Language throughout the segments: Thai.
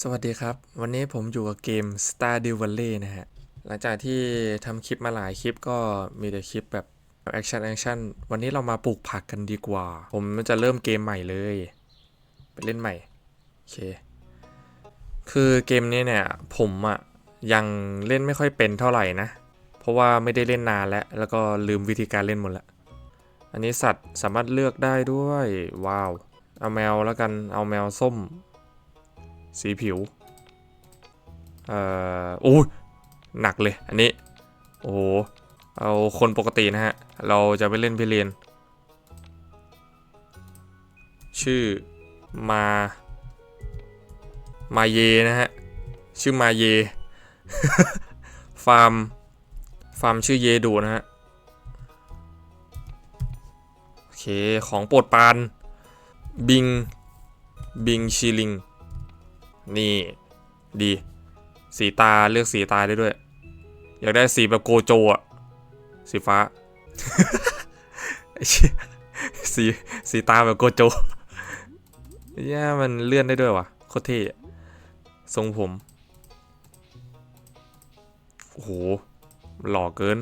สวัสดีครับ วันนี้ผมอยู่กับเกม Stardew Valley นะฮะ หลังจากที่ทำคลิปมาหลายคลิปก็มีแต่คลิปแบบแอคชั่นแอคชั่นวันนี้เรามาปลูกผักกันดีกว่า ผมจะเริ่มเกมใหม่เลย ไปเล่นใหม่ โอเค คือเกมนี้เนี่ย ผมอะยังเล่นไม่ค่อยเป็นเท่าไหร่นะ เพราะว่าไม่ได้เล่นนานแล้ว แล้วก็ลืมวิธีการเล่นหมดล้วอันนี้สัตว์สามารถเลือกได้ด้วย ว้าว เอาแมวแล้วกันเอาแมวส้ม สีผิว เอ่อโอ้ยหนักเลย อันนี้ โอ้โห เอาคนปกตินะฮะ เราจะไปเล่นพิเรียน ชื่อมา มาเยนะฮะ ชื่อมาเย ฟาร์ม ฟาร์มชื่อเยดูนะฮะ โอเค ของโปรดปาน บิง บิงชิลิง นี่ดี สีตาเลือกสีตาได้ด้วย อยากได้สีแบบโกโจอะสีฟ้าสีสีตาแบบโกโจย่ามันเลื่อนได้ด้วยวะโคตรเท่ทรงผม โอ้โห หล่อเกิน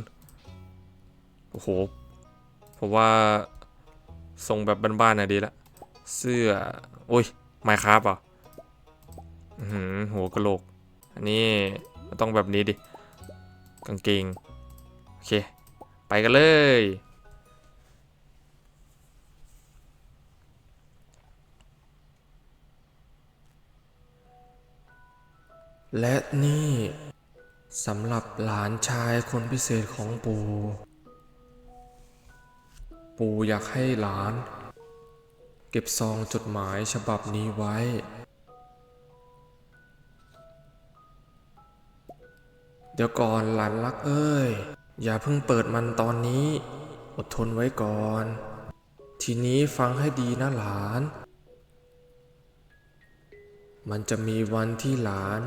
โอ้โห ผมว่าทรงแบบบ้านๆน่ะดีละ เสื้อ โอ้ยไมค์ครับอะอื้อ หือหัวกะโหลก อันนี้มันต้องแบบนี้ดิ กางเกง โอเค ไปกันเลย และนี่สำหรับหลานชายคนพิเศษของปู่ ปู่อยากให้หลาน เก็บซองจดหมายฉบับนี้ไว้ เดี๋ยวก่อนหลานรักเอ้ย อย่าเพิ่งเปิดมันตอนนี้ อดทนไว้ก่อน ทีนี้ฟังให้ดีนะหลาน มันจะมีวันที่หลาน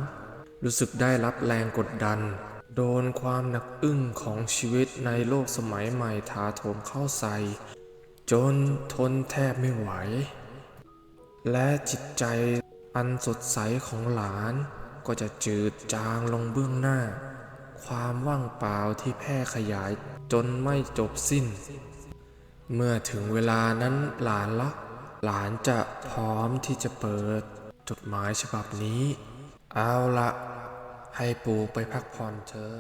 รู้สึกได้รับแรงกดดัน โดนความหนักอึ้งของชีวิตในโลกสมัยใหม่ถาโถมเข้าใส่ จนทนแทบไม่ไหว และจิตใจอันสดใสของหลาน ก็จะจืดจางลงเบื้องหน้า ความว่างเปล่าที่แพร่ขยายจนไม่จบสิ้น เมื่อถึงเวลานั้นหลานละ หลานจะพร้อมที่จะเปิด จดหมายฉบับนี้ เอาละให้ปู่ไปพักผ่อนเถอะ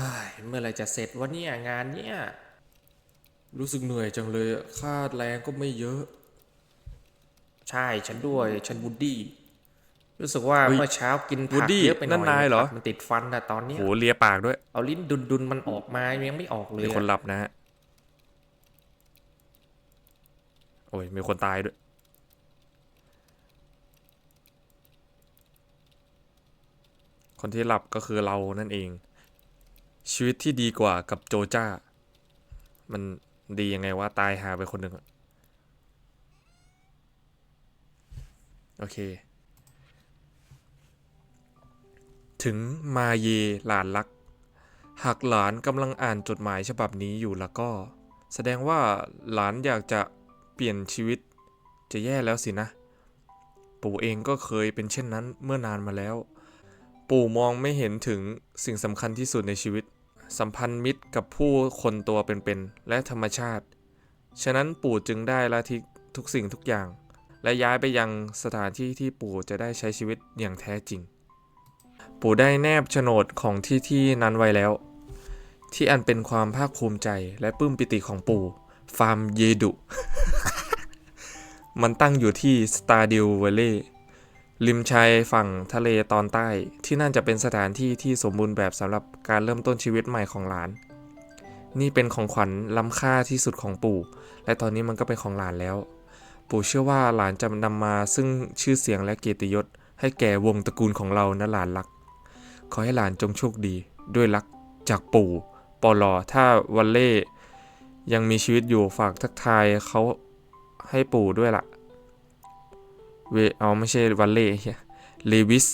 อ้เมื่อไรจะเสร็จวะเนี่ยงานเนี่ย รู้สึกเหนื่อยจังเลยอะค่าแรงก็ไม่เยอะ ใช่ฉันด้วย ฉันวูดดี้ รู้สึกว่าเฮ้ยเมื่อเช้ากินวูผัดกดี้เยอะไปหน่อยนั่นนายเหรอ ผักมันติดฟันอะตอนเนี้ยโหเลียปากด้วยเอาลิ้นดุนดุนๆมันออกมายังไม่ออกเลยมีอะคนหลับนะฮะโอ้ยมีคนตายด้วย คนที่หลับก็คือเรานั่นเอง ชีวิตที่ดีกว่ากับโจจ้า มัน ดียังไงว่าตายหาไปคนหนึ่งอะโอเค ถึงมาเยหลานรัก หากหลานกำลังอ่านจดหมายฉบับนี้อยู่แล้วก็ แสดงว่าหลานอยากจะเปลี่ยนชีวิตจะแย่แล้วสินะ ปู่เองก็เคยเป็นเช่นนั้นเมื่อนานมาแล้ว ปู่มองไม่เห็นถึงสิ่งสำคัญที่สุดในชีวิต สัมพันธ์มิตรกับผู้คนตัวเป็นๆและธรรมชาติ ฉะนั้นปู่จึงได้ละทิ้งทุกสิ่งทุกอย่าง และย้ายไปยังสถานที่ที่ปู่จะได้ใช้ชีวิตอย่างแท้จริง ปู่ได้แนบโฉนดของที่ที่นั้นไว้แล้ว ที่อันเป็นความภาคภูมิใจและปลื้มปิติของปู่ ฟาร์มเยดุ มันตั้งอยู่ที่สตาร์ดิวเวลเล่ ริมชายฝั่งทะเลตอนใต้ ที่นั่นจะเป็นสถานที่ที่สมบูรณ์แบบสำหรับการเริ่มต้นชีวิตใหม่ของหลาน นี่เป็นของขวัญล้ำค่าที่สุดของปู่ และตอนนี้มันก็เป็นของหลานแล้ว ปู่เชื่อว่าหลานจะนำมาซึ่งชื่อเสียงและเกียรติยศ ให้แก่วงตระกูลของเรานะหลานรัก ขอให้หลานจงโชคดี ด้วยรักจากปู่ปอลอถ้าวันเล่ยังมีชีวิตอยู่ฝากทักทายเขาให้ปู่ด้วยล่ะ เวเอาไม่ใช่วันเล่เฮียเลวิส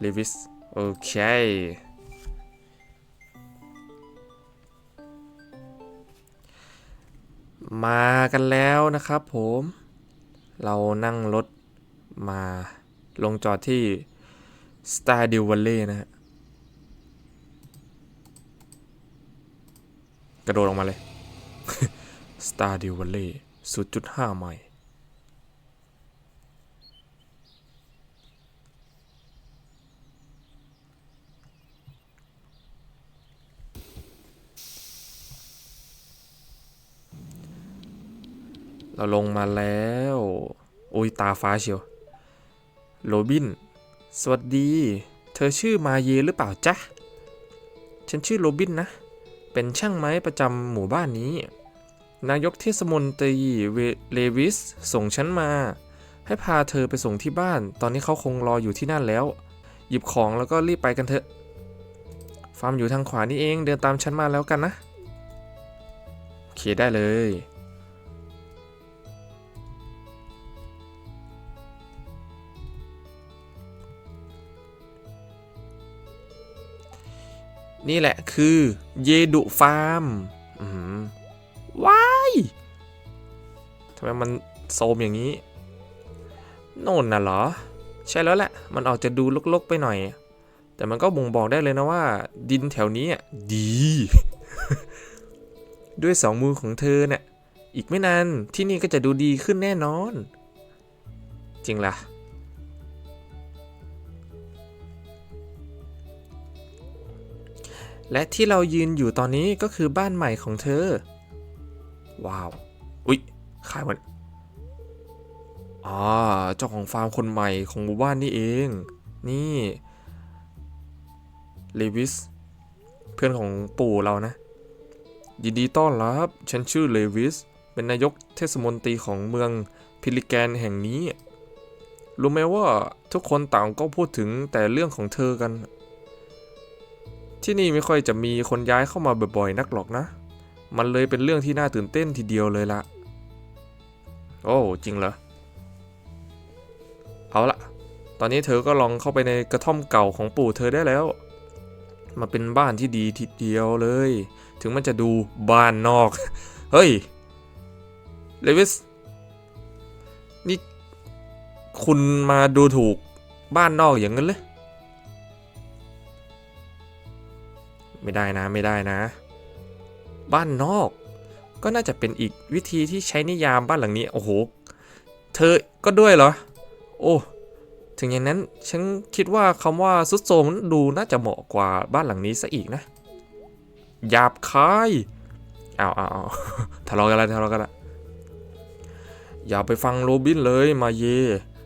เลวิสโอเคมากันแล้วนะครับผม เรานั่งรถมาลงจอดที่ Stardew Valley นะฮะ กระโดดออกมาเลย Stardew Valley 0.5 ไมล์ เราลงมาแล้วโอ้ยตาฟ้าเชียวโรบิน สวัสดี เธอชื่อมาเยหรือเปล่าจ๊ะ ฉันชื่อโรบินนะ เป็นช่างไม้ประจำหมู่บ้านนี้ นายกเทศมนตรีเวเลวิสส่งฉันมา ให้พาเธอไปส่งที่บ้าน ตอนนี้เขาคงรออยู่ที่นั่นแล้ว หยิบของแล้วก็รีบไปกันเถอะ ฟาร์มอยู่ทางขวานี่เอง เดินตามฉันมาแล้วกันนะ โอเคได้เลย นี่แหละคือเยดุฟาร์มว้ายทำไมมันโซมอย่างนี้ โน่นน่ะเหรอ ใช่แล้วแหละ มันออกจะดูลกๆไปหน่อย แต่มันก็บ่งบอกได้เลยนะว่า ดินแถวนี้ดี ด้วยสองมือของเธอเนี่ยอีกไม่นานที่นี่ก็จะดูดีขึ้นแน่นอน จริงล่ะ และที่เรายืนอยู่ตอนนี้ก็คือบ้านใหม่ของเธอ ว้าว อุ๊ย ขายวันอ่าเจ้าของฟาร์มคนใหม่ของหมู่บ้านนี่เอง นี่ เลวิส เพื่อนของปู่เรานะ ยินดีต้อนรับ ฉันชื่อเลวิส เป็นนายกเทศมนตรีของเมืองพิลิแกนแห่งนี้ รู้ไหมว่าทุกคนต่างก็พูดถึงแต่เรื่องของเธอกัน ที่นี่ไม่ค่อยจะมีคนย้ายเข้ามาบ่อยๆนักหรอกนะ มันเลยเป็นเรื่องที่น่าตื่นเต้นทีเดียวเลยละโอ้จริงเหรอ เอาละตอนนี้เธอก็ลองเข้าไปในกระท่อมเก่าของปู่เธอได้แล้ว มาเป็นบ้านที่ดีทีเดียวเลย ถึงมันจะดูบ้านนอก เฮ้ย เลวิส นี่ คุณมาดูถูกบ้านนอกอย่างนั้นเลย ไม่ได้นะไม่ได้นะ บ้านนอก ก็น่าจะเป็นอีกวิธีที่ใช้นิยามบ้านหลังนี้โอ้โห เธอก็ด้วยเหรอ โอ้ถึงอย่างนั้นฉันคิดว่าคำว่าซุดโทมดูน่าจะเหมาะกว่าบ้านหลังนี้ซะอีกนะหยาบคายอ้าวอ้าวอ้าวทะเลาะกันละทะเลาะกันละอย่าไปฟังโรบินเลยมาเย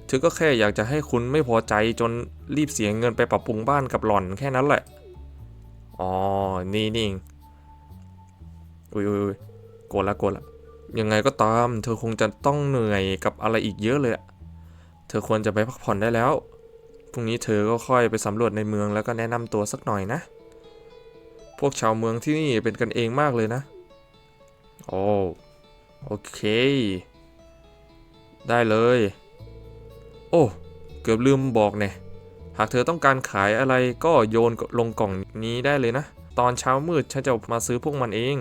เธอก็แค่อยากจะให้คุณไม่พอใจจนรีบเสียเงินไปปรับปรุงบ้านกับหล่อนแค่นั้นแหละ อ๋อ นี่นี่เองอุ้ยอุ้ยโกรธละโกรธละ ยังไงก็ตาม เธอคงจะต้องเหนื่อยกับอะไรอีกเยอะเลยอะเธอควรจะไปพักผ่อนได้แล้ว พรุ่งนี้เธอก็ค่อยไปสำรวจในเมืองแล้วก็แนะนำตัวสักหน่อยนะ พวกชาวเมืองที่นี่เป็นกันเองมากเลยนะ โอ้โอเค ได้เลย โอ้ เกือบลืมบอกเนี่ย หากเธอต้องการขายอะไรก็โยนลงกล่องนี้ได้เลยนะ ตอนเช้ามืดฉันจะมาซื้อพวกมันเอง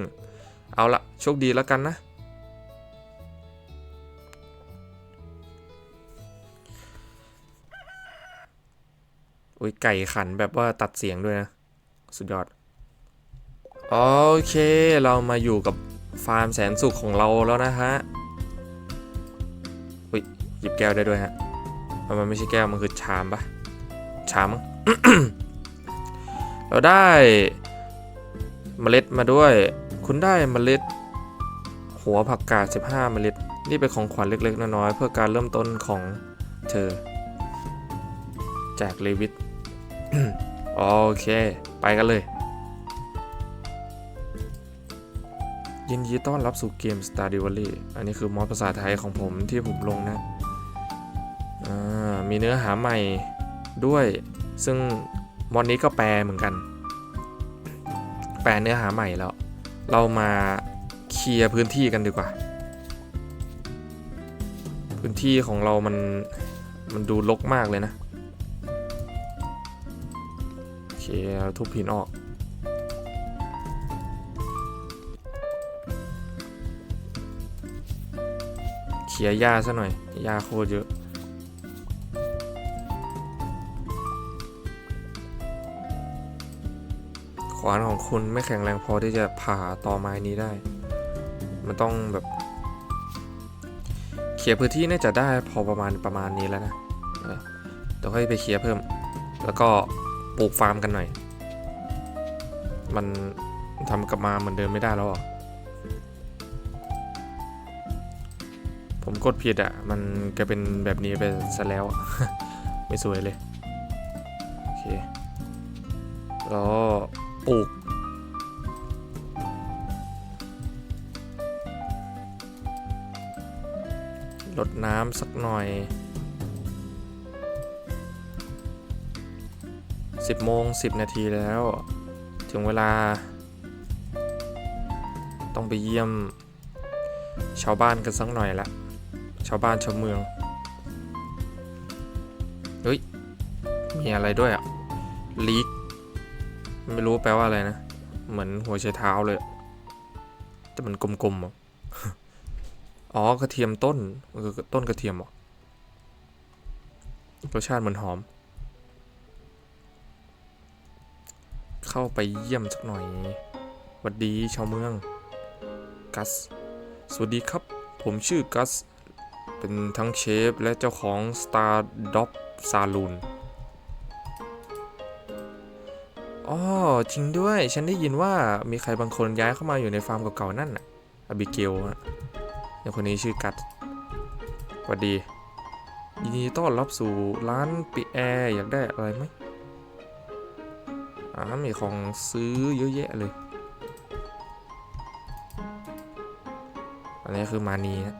เอาละโชคดีแล้วกันนะอุ้ยไก่ขันแบบว่าตัดเสียงด้วยนะ สุดยอด โอเค เรามาอยู่กับฟาร์มแสนสุขของเราแล้วนะฮะอุ้ยหยิบแก้วได้ด้วยฮะ มันไม่ใช่แก้ว มันคือชามปะ ชามมั้งเราได้เมล็ดมาด้วย คุณได้เมล็ด หัวผักกาด 15 เมล็ด นี่เป็นของขวัญเล็ก ๆ น้อยๆเพื่อการเริ่มต้นของเธอ จากเลวิทโอเค ไปกันเลย ยินดีต้อนรับสู่เกม Star d e v a l y อันนี้คือมอดภาษาไทยของผมที่ผมลงนะ มีเนื้อหาใหม่ ด้วย ซึ่งมอดนี้ก็แปลเหมือนกัน แปลเนื้อหาใหม่แล้ว เรามาเคลียร์พื้นที่กันดีกว่า พื้นที่ของเรามันมันดูรกมากเลยนะ โอเคเราทุบหินออกโลียร์หญ้าซะหน่อยหญ้าโคตรเยอะ วานของคุณไม่แข็งแรงพอที่จะผ่าต่อไม้นี้ได้ มันต้องแบบเคลียร์พื้นที่น่าจะได้พอประมาณประมาณนี้แล้วนะเดี๋ยวค่อยไปเคลียร์เพิ่ม แล้วก็ปลูกฟาร์มกันหน่อย มันทำกลับมาเหมือนเดิมไม่ได้แล้วหรอผมกดผิดอะ มันก็เป็นแบบนี้ไปซะแล้ว ไม่สวยเลย ลดน้ำสักหน่อย 10โมง10 นาทีแล้ว ถึงเวลา ต้องไปเยี่ยม ชาวบ้านกันสักหน่อยละชาวบ้านชาวเมืองเฮ้ย มีอะไรด้วยอะลีกไม่รู้แปลว่าอะไรนะ เหมือนหัวไชเท้าเลยอะแต่มันกลมๆอะ อ๋อกระเทียมต้นคือต้นกระเทียมหรอรสชาติเหมือนหอม เข้าไปเยี่ยมสักหน่อยหวัดดีชาวเมือง กัส สวัสดีครับ ผมชื่อกัส เป็นทั้งเชฟและเจ้าของ Star d o p Saloon อ๋อจริงด้วย ฉันได้ยินว่ามีใครบางคนย้ายเข้ามาอยู่ในฟาร์มเก่าๆนั่นน่ะอบิเกลนะ อย่างคนนี้ชื่อกัสสวัสดี ยินดีต้อนรับสู่ร้านปิแอร์อยากได้อะไรไหมอ่ามีของซื้อเยอะแยะเลย อันนี้คือมานีนะ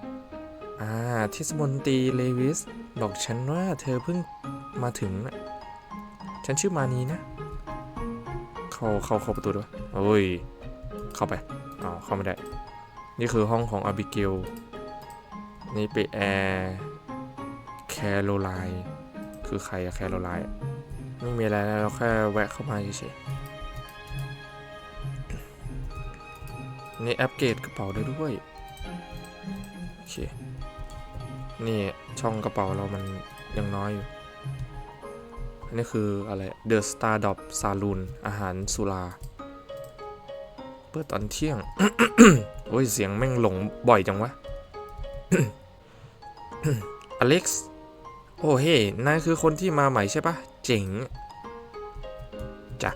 อ่าเทศมนตีเลวิส บอกฉันว่าเธอเพิ่งมาถึงนะฉันชื่อมานีนะ เข้าเข้าเข้าประตูด้วยโอ้ย เข้าไปอ๋อเข้าไม่ได้ นี่คือห้องของอบิเกล นี่เป็นแอร์แคโรไลน์คือใครอะแคโรไลน์ไม่มีอะไรแล้วเราแค่แวะเข้ามาเฉยๆนี่อัปเกรดกระเป๋าได้ด้วย โอเค นี่ช่องกระเป๋าเรามันยังน้อยอยู่อันนี้คืออะไร The Star Dop Saloon อาหารสุรา เปิดตอนเที่ยง โอ้ย เสียงแม่งหลงบ่อยจังวะ อเล็กซ์ โอ้เฮ้นายคือคนที่มาใหม่ใช่ปะเจ๋งจ้ะ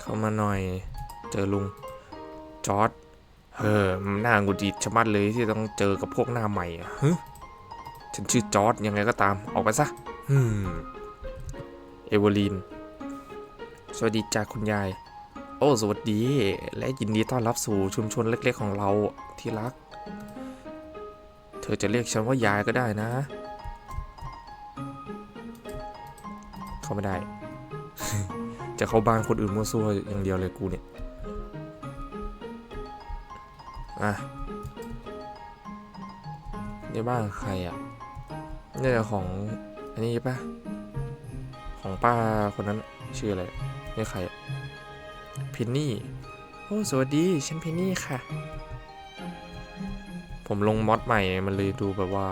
เข้ามาหน่อย เจอลุง จอร์ดเฮ้อมันน่าหงุดหงิดชะมัดเลยที่ต้องเจอกับพวกหน้าใหม่อะฮึฉันชื่อจอร์ดยังไงก็ตาม ออกไปซะฮึมเอเวอร์ลีน สวัสดีจ้าคุณยาย โอ้สวัสดี และยินดีต้อนรับสู่ชุมชนเล็กๆของเราที่รัก เธอจะเรียกฉันว่ายายก็ได้นะ เข้าไม่ได้ จะเข้าบ้านคนอื่นมั่วซั่วอย่างเดียวเลยกูเนี่ยอะนี่บ้านใครอะนี่ของ อันนี้ป่ะ ของป้าคนนั้นชื่ออะไรนี่ใครอะ พนนี่ โอ้ สวัสดี ฉันพินนี่ค่ะ ผมลงมอดใหม่ มันเลยดูแบบว่า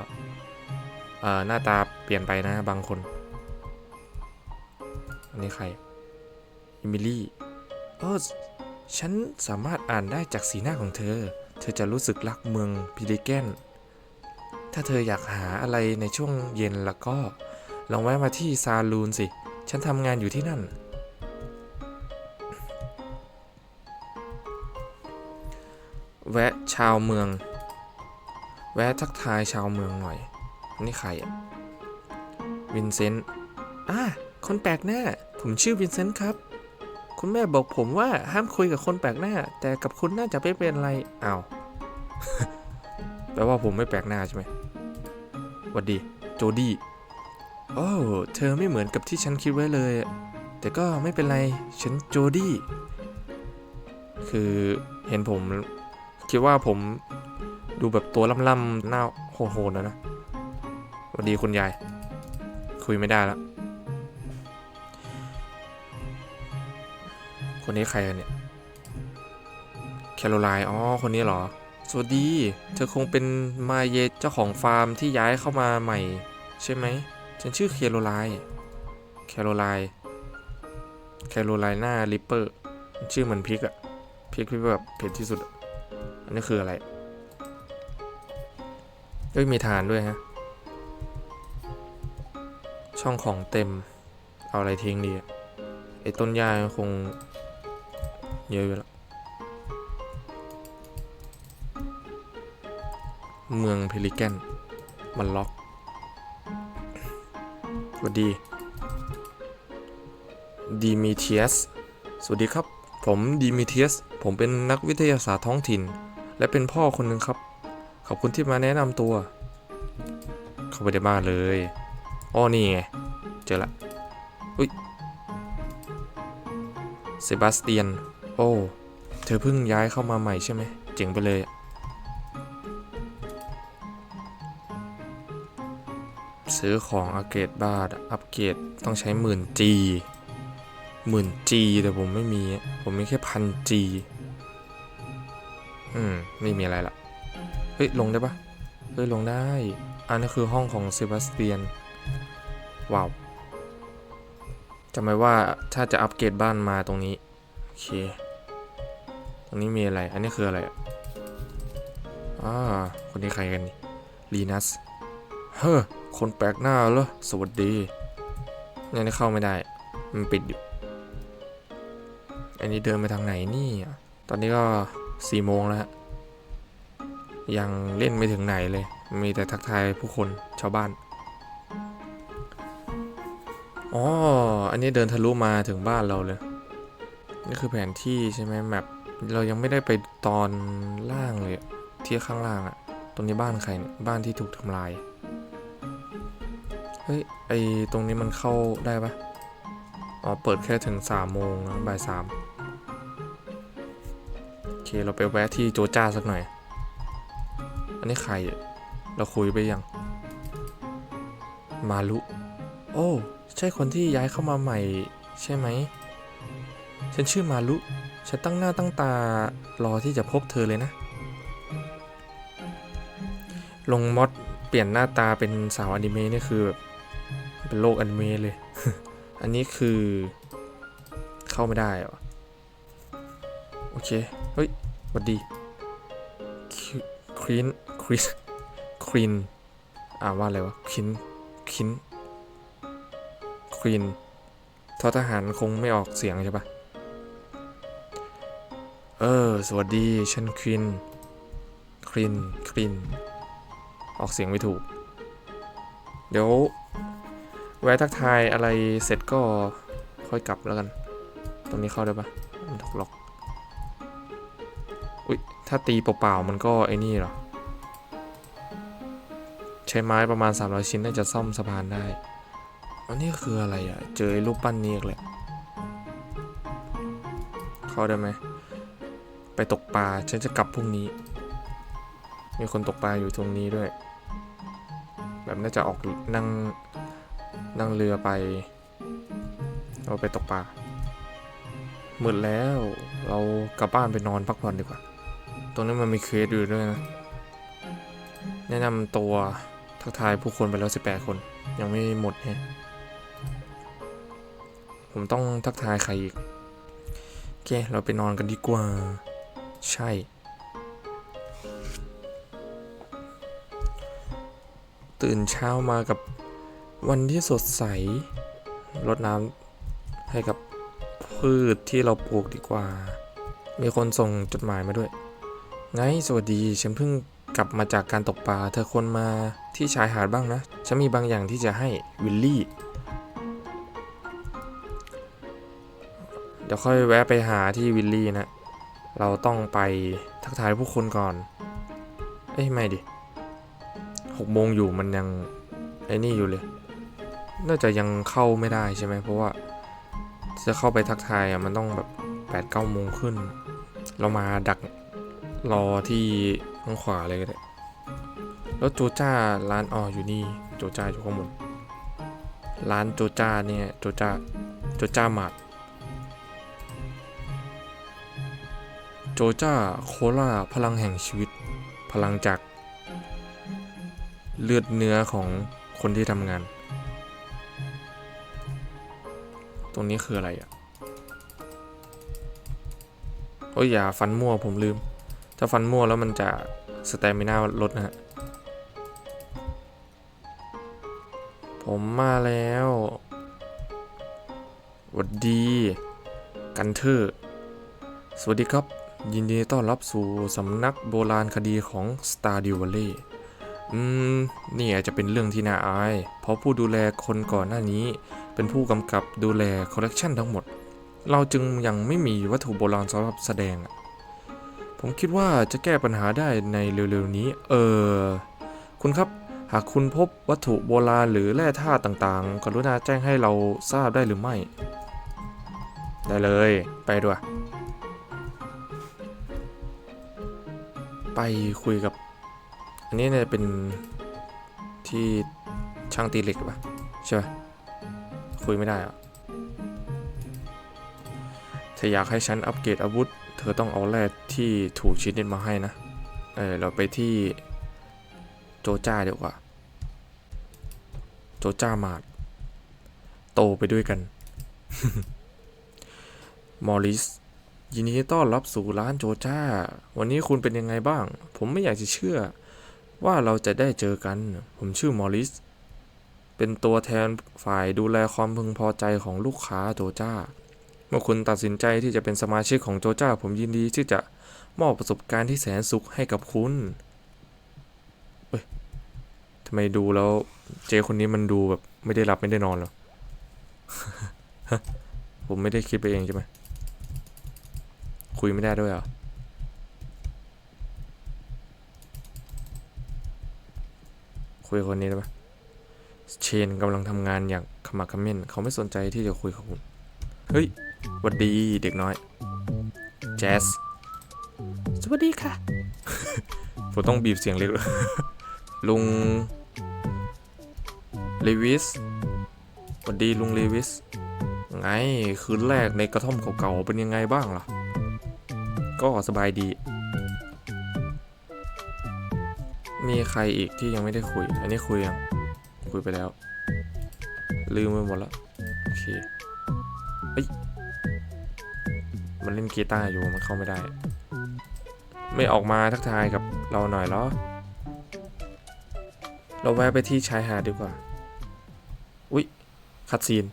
เอ่อ หน้าตาเปลี่ยนไปนะบางคน อันนี้ใคร อิมิลี่ โอ้ ฉันสามารถอ่านได้จากสีหน้าของเธอ เธอจะรู้สึกรักเมืองพิลิแกน ถ้าเธออยากหาอะไรในช่วงเย็นแล้วก็ ลองแวะมาที่ซาลูนสิ ฉันทำงานอยู่ที่นั่น แวะชาวเมือง แวะทักทายชาวเมืองหน่อย นี่ใครอะวินเซนต์อ่าคนแปลกหน้า ผมชื่อวินเซนต์ครับ คุณแม่บอกผมว่าห้ามคุยกับคนแปลกหน้า แต่กับคุณน่าจะไม่เป็นไรอ้าวแปลว่าผมไม่แปลกหน้าใช่ไหมวัดดี โจดี้โอ้เธอไม่เหมือนกับที่ฉันคิดไว้เลย แต่ก็ไม่เป็นไร ฉันโจดี้ คือเห็นผม คิดว่าผมดูแบบตัวล่ำๆหน้าโหดๆนะนะสวัสดีคุณยาย คุยไม่ได้แล้วคนนี้ใครเนี่ย แคโรไลน์อ๋อ คนนี้เหรอ สวัสดี เธอคงเป็นมาเยเจ้าของฟาร์มที่ย้ายเข้ามาใหม่ ใช่ไหม ฉันชื่อเคโรไลน์แคโรไลน์แคโรไลนาริปเปอร์ ชื่อเหมือนพริกอะพริกที่แบบเผ็ดที่สุดอะ อันนี้คืออะไรเอ้ยมีฐานด้วยฮะ ช่องของเต็ม เอาอะไรทิ้งดีอะไอ้ต้นหญ้าคงเยอะอยู่แล้ว เมืองเพลิแกนมันล็อกสวัสดีดีมิเทียส สวัสดีครับ ผมดีมิเทียส ผมเป็นนักวิทยาศาสตร์ท้องถิ่น และเป็นพ่อคนหนึ่งครับ ขอบคุณที่มาแนะนำตัว เข้าไปในบ้านเลยอ้อนี่ไง เจอละอุ้ยเซบาสเตียน โอ้ เธอเพิ่งย้ายเข้ามาใหม่ใช่ไหม เจ๋งไปเลย ซื้อของอัปเกรดบ้านอัปเกรดต้องใช้หมื่นจีหมื่นจีแต่ผมไม่มี ผมมีแค่พันจี อืมไม่มีอะไรละเฮ้ยลงได้ปะเฮ้ยลงได้ อันนี้คือห้องของเซบาสเตียน ว้าวจำไว้ว่าถ้าจะอัปเกรดบ้านมาตรงนี้ โอเค ตรงนี้มีอะไร อันนี้คืออะไรอะอ่าคนนี้ใครกันนี่ลีนัส เฮ้อ คนแปลกหน้าเหรอ สวัสดีเนี่ยนี่เข้าไม่ได้ มันปิดอยู่ อันนี้เดินไปทางไหนนี่อะตอนนี้ก็ สี่โมงแล้วฮะยังเล่นไม่ถึงไหนเลย มีแต่ทักทายผู้คนชาวบ้าน อ๋อ อันนี้เดินทะลุมาถึงบ้านเราเลย นี่คือแผนที่ใช่ไหมแมปเรายังไม่ได้ไปตอนล่างเลยที่ข้างล่างอะตรงนี้บ้านใครเนี่ยบ้านที่ถูกทำลาย เฮ้ย ไอตรงนี้มันเข้าได้ปะอ๋อ เปิดแค่ถึงสามโมงนะบ่ายสาม เคเราไปแวะที่โจจ้าสักหน่อย อันนี้ใคร เราคุยไปยัง มาลุ โอ้ ใช่คนที่ย้ายเข้ามาใหม่ใช่ไหม ฉันชื่อมาลุ ฉันตั้งหน้าตั้งตารอที่จะพบเธอเลยนะ ลงมอดเปลี่ยนหน้าตาเป็นสาวอนิเมะนี่คือแบบเป็นโลกอนิเมะเลย อันนี้คือเข้าไม่ได้หรอโอเค เฮ้ย วัสดีครีนครีนครีนอ่าว่าอะไรวะคินคินครีนทอทหารคงไม่ออกเสียงใช่ปะเออ สวัสดีฉันครีนครีนครีนออกเสียงไม่ถูก เดี๋ยว แวะทักทายอะไรเสร็จก็ค่อยกลับแล้วกัน ตรงนี้เข้าได้ปะมันถูกล็อก อุ๊ยถ้าตีเปล่าๆมันก็ไอ้นี่หรอ ใช้ไม้ประมาณ 300 ชิ้นน่าจะซ่อมสะพานได้ อันนี้คืออะไรอะ เจอรูปปั้นนี้อีกแหละเข้าได้ไหม ไปตกปลา ฉันจะกลับพรุ่งนี้ มีคนตกปลาอยู่ตรงนี้ด้วย แบบน่าจะออกนั่งนั่งเรือไป เราไปตกปลามืดแล้ว เรากลับบ้านไปนอนพักผ่อนดีกว่า ตรงนี้มันมีเคสอยู่ด้วยนะ แนะนำตัวทักทายผู้คนไปแล้ว 18 คน ยังไม่หมดแฮะผมต้องทักทายใครอีก โอเค เราไปนอนกันดีกว่า ใช่ ตื่นเช้ามากับวันที่สดใสรดน้ำให้กับพืชที่เราปลูกดีกว่า มีคนส่งจดหมายมาด้วย ไงสวัสดี ฉันเพิ่งกลับมาจากการตกปลา เธอควรมาที่ชายหาดบ้างนะ ฉันมีบางอย่างที่จะให้วิลลี่ เดี๋ยวค่อยแวะไปหาที่วิลลี่นะ เราต้องไปทักทายผู้คนก่อน เอ้ยไม่ดิหกโมงอยู่มันยังไอ้นี่อยู่เลย น่าจะยังเข้าไม่ได้ใช่ไหม เพราะว่าจะเข้าไปทักทายอะมันต้องแบบแปดเก้าโมงขึ้น เรามาดัก รอที่ข้างขวาเลยก็ได้ แล้วโจจ้าร้านอ๋ออยู่นี่ โจจ้าอยู่ข้างบน ร้านโจจ้าเนี่ย โจจ้า โจจ้ามาร์ทโจจ้าโคลาพลังแห่งชีวิต พลังจาก เลือดเนื้อของคนที่ทำงาน ตรงนี้คืออะไรอะ โอ้ยอย่าฟันมั่วผมลืม ถ้าฟันมั่วแล้วมันจะสเตมิน่าลดนะฮะ ผมมาแล้วหวัดดี กันเทอร์สวัสดีครับ ยินดีต้อนรับสู่สำนักโบราณคดีของ Stardew Valley อืม นี่อาจจะเป็นเรื่องที่น่าอาย เพราะผู้ดูแลคนก่อนหน้านี้ เป็นผู้กำกับดูแลคอลเลกชันทั้งหมด เราจึงยังไม่มีวัตถุโบราณสำหรับแสดงอะ ผมคิดว่าจะแก้ปัญหาได้ในเร็วๆนี้ เออ คุณครับ หากคุณพบวัตถุโบราณหรือแร่ธาตุต่างๆ กรุณาแจ้งให้เราทราบได้หรือไม่ ได้เลย ไปด้วย ไปคุยกับ อันนี้เนี่ยเป็นที่ช่างตีเหล็กปะใช่ปะคุยไม่ได้อะถ้าอยากให้ฉันอัปเกรดอาวุธ เธอต้องเอาแร่ที่ถูกชนิดมาให้นะ เออเราไปที่โจจ้าเดี๋ยวกว่า โจจ้ามาดโตไปด้วยกัน มอริส ยินดีต้อนรับสู่ร้านโจจ้า วันนี้คุณเป็นยังไงบ้าง ผมไม่อยากจะเชื่อ ว่าเราจะได้เจอกัน ผมชื่อมอริส เป็นตัวแทนฝ่ายดูแลความพึงพอใจของลูกค้าโจจ้า มื่อคุณตัดสินใจที่จะเป็นสมาชิกของโจจ้า ผมยินดีที่จะมอบประสบการณ์ที่แสนสุขให้กับคุณเฮ้ยทำไมดูแล้วเจคนนี้มันดูแบบไม่ได้หลับไม่ได้นอนหรอผมไม่ได้คิดไปเองใช่ไหมคุยไม่ได้ด้วยเหรอคุยคนนี้ได้ปะเชนกำลังทำงานอย่างขมักขม้นเขาไม่สนใจที่จะคุยกับคุณ เฮ้ย วัดดีเด็กน้อยแจสสวัสดีค่ะ ผมต้องบีบเสียงเล็กลุงเลวิสหวัดดีลุงเลวิส ไง คืนแรกในกระท่อมเก่าๆเป็นยังไงบ้างล่ะ ก็สบายดี มีใครอีกที่ยังไม่ได้คุย อันนี้คุยยัง คุยไปแล้ว ลืมไปหมดแล้ว โอเคเอ้ย มันเล่นกีตาร์อยู่มันเข้าไม่ได้ ไม่ออกมาทักทายกับเราหน่อยเหรอ เราแวะไปที่ชายหาดดีกว่า อุ๊ยคัดซีน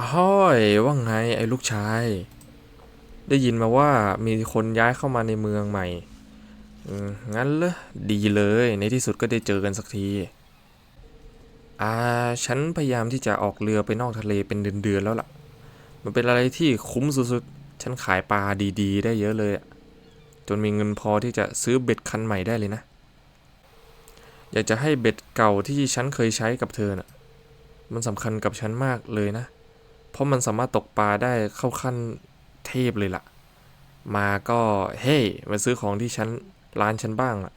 อ้อยว่าไงไอ้ลูกชาย ได้ยินมาว่ามีคนย้ายเข้ามาในเมืองใหม่งั้นเหรอดีเลยในที่สุดก็ได้เจอกันสักที อ่า ฉันพยายามที่จะออกเรือไปนอกทะเลเป็นเดือนๆแล้วล่ะ มันเป็นอะไรที่คุ้มสุดๆ ฉันขายปลาดีๆ ได้เยอะเลยจนมีเงินพอที่จะซื้อเบ็ดคันใหม่ได้เลยนะ อยากจะให้เบ็ดเก่าที่ฉันเคยใช้กับเธอน่ะ มันสำคัญกับฉันมากเลยนะ เพราะมันสามารถตกปลาได้เข้าขั้นเทพเลยล่ะ มาก็เฮ้ยมาซื้อของที่ฉันร้านฉันบ้างล่ะ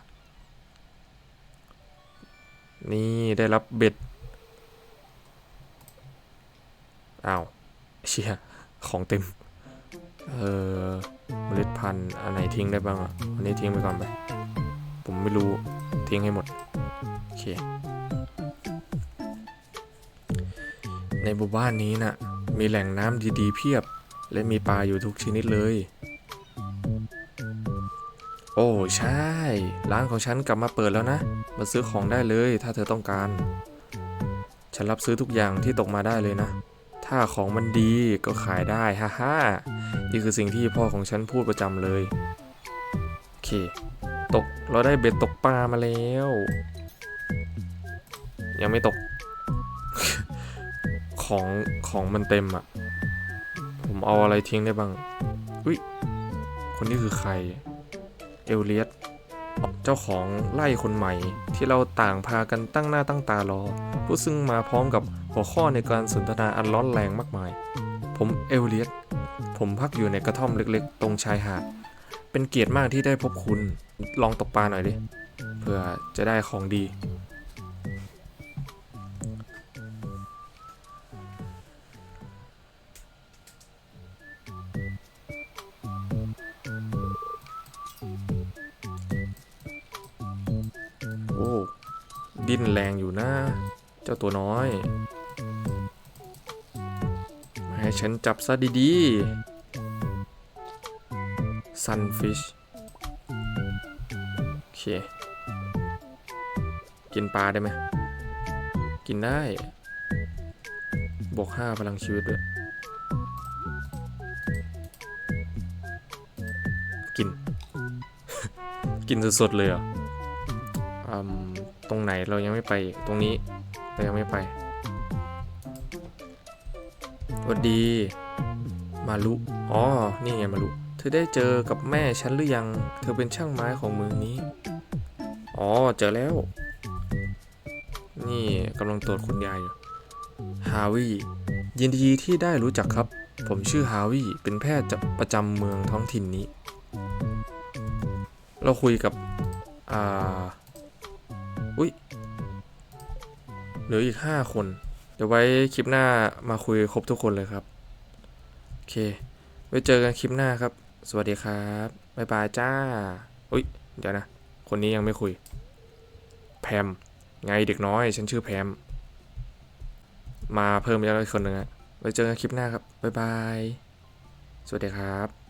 นี่ได้รับเบ็ด อ้าว เชี่ยของเต็ม เออเมล็ดพันธุ์อันไหนทิ้งได้บ้างอะ อันนี้ทิ้งไปก่อนไป ผมไม่รู้ทิ้งให้หมด โอเค ในหมู่บ้านนี้น่ะ มีแหล่งน้ำดีๆเพียบ และมีปลาอยู่ทุกชนิดเลย โอ้ใช่ ร้านของฉันกลับมาเปิดแล้วนะ มาซื้อของได้เลยถ้าเธอต้องการ ฉันรับซื้อทุกอย่างที่ตกมาได้เลยนะ ถ้าของมันดีก็ขายได้ฮ่าฮ่านี่คือสิ่งที่พ่อของฉันพูดประจำเลย โอเค ตกเราได้เบ็ดตกปลามาแล้ว ยังไม่ตก ของของมันเต็มอะ่ะ ผมเอาอะไรทิ้งได้บ้าง อุ้ย คนนี้คือใคร เอลเลียสเจ้าของไล่คนใหม่ที่เราต่างพากันตั้งหน้าตั้งตารอ ผู้ซึ่งมาพร้อมกับัวข้อในการสนทนาอันร้อนแรงมากมาย ผมเอลเลียตผมพักอยู่ในกระท่อมเล็กๆ ตรงชายหาด เป็นเกียรติมากที่ได้พบคุณ ลองตกปลาหน่อยดิ เพื่อจะได้ของดี โอ้ ดิ้นแรงอยู่นะ เจ้าตัวน้อย ให้ฉันจับซะดีๆ sunfish โอเค กินปลาได้ไหม กินได้ บวกห้าพลังชีวิตด้วย กิน กินสดๆเลยเหรออืมตรงไหนเรายังไม่ไป ตรงนี้เรายังไม่ไป วัสดี มารุอ๋อ นี่ไงมารุเธอได้เจอกับแม่ฉันหรือยัง เธอเป็นช่างไม้ของเมืองนี้ อ๋อ เจอแล้ว นี่กำลังตรวจคุณยายอยู่ ฮาวิยินดีที่ได้รู้จักครับ ผมชื่อฮาวิเป็นแพทย์ประจำเมืองท้องถิ่นนี้ เราคุยกับ อ่า อุ้ยเหลืออีกห้าคน เดี๋ยวไว้คลิปหน้ามาคุยครบทุกคนเลยครับ โอเค ไว้เจอกันคลิปหน้าครับ สวัสดีครับ บ๊ายบายจ้า อุ้ย เดี๋ยวนะ คนนี้ยังไม่คุย แพม ไงเด็กน้อย ฉันชื่อแพม มาเพิ่มอีกแล้วอีกคนหนึ่งอะไว้เจอกันคลิปหน้าครับ บ๊ายบาย สวัสดีครับ